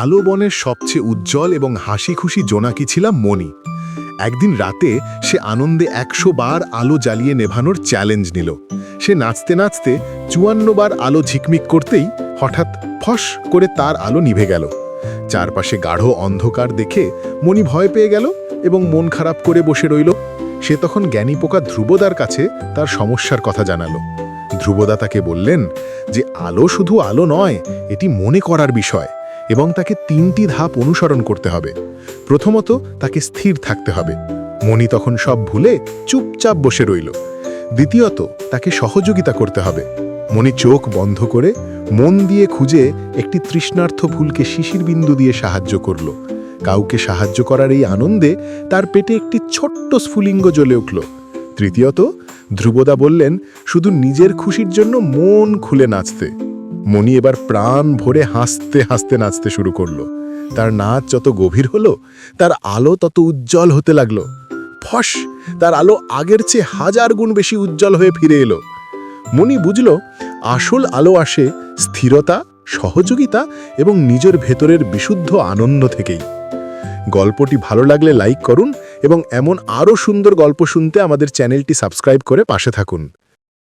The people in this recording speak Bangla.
আলো বনের সবচেয়ে উজ্জ্বল এবং হাসি খুশি জোনাকি ছিলাম মণি। একদিন রাতে সে আনন্দে একশো বার আলো জ্বালিয়ে নেভানোর চ্যালেঞ্জ নিল। সে নাচতে নাচতে চুয়ান্ন বার আলো ঝিকমিক করতেই হঠাৎ ফস করে তার আলো নিভে গেল। চারপাশে গাঢ় অন্ধকার দেখে মণি ভয় পেয়ে গেল এবং মন খারাপ করে বসে রইল। সে তখন জ্ঞানী পোকা ধ্রুবদার কাছে তার সমস্যার কথা জানালো। ধ্রুবদা তাকে বললেন যে, আলো শুধু আলো নয়, এটি মনে করার বিষয়। এবং তাকে তিনটি ধাপ অনুসরণ করতে হবে। প্রথমত, তাকে স্থির থাকতে হবে। মণি তখন সব ভুলে চুপচাপ বসে রইল। দ্বিতীয়ত, তাকে সহযোগিতা করতে হবে। মণি চোখ বন্ধ করে মন দিয়ে খুঁজে একটি তৃষ্ণার্থ ফুলকে শিশির বিন্দু দিয়ে সাহায্য করল। কাউকে সাহায্য করার এই আনন্দে তার পেটে একটি ছোট্ট স্ফুলিঙ্গ জ্বলে উঠল। তৃতীয়ত, ধ্রুবদা বললেন, শুধু নিজের খুশির জন্য মন খুলে নাচতে। মণি এবার প্রাণ ভরে হাসতে হাসতে নাচতে শুরু করল। তার নাচ যত গভীর হলো, তার আলো তত উজ্জ্বল হতে লাগল। ফস! তার আলো আগের চেয়ে হাজার গুণ বেশি উজ্জ্বল হয়ে ফিরে এলো। মণি বুঝল, আসল আলো আসে স্থিরতা, সহযোগিতা এবং নিজের ভেতরের বিশুদ্ধ আনন্দ থেকেই। গল্পটি ভালো লাগলে লাইক করুন এবং এমন আরও সুন্দর গল্প শুনতে আমাদের চ্যানেলটি সাবস্ক্রাইব করে পাশে থাকুন।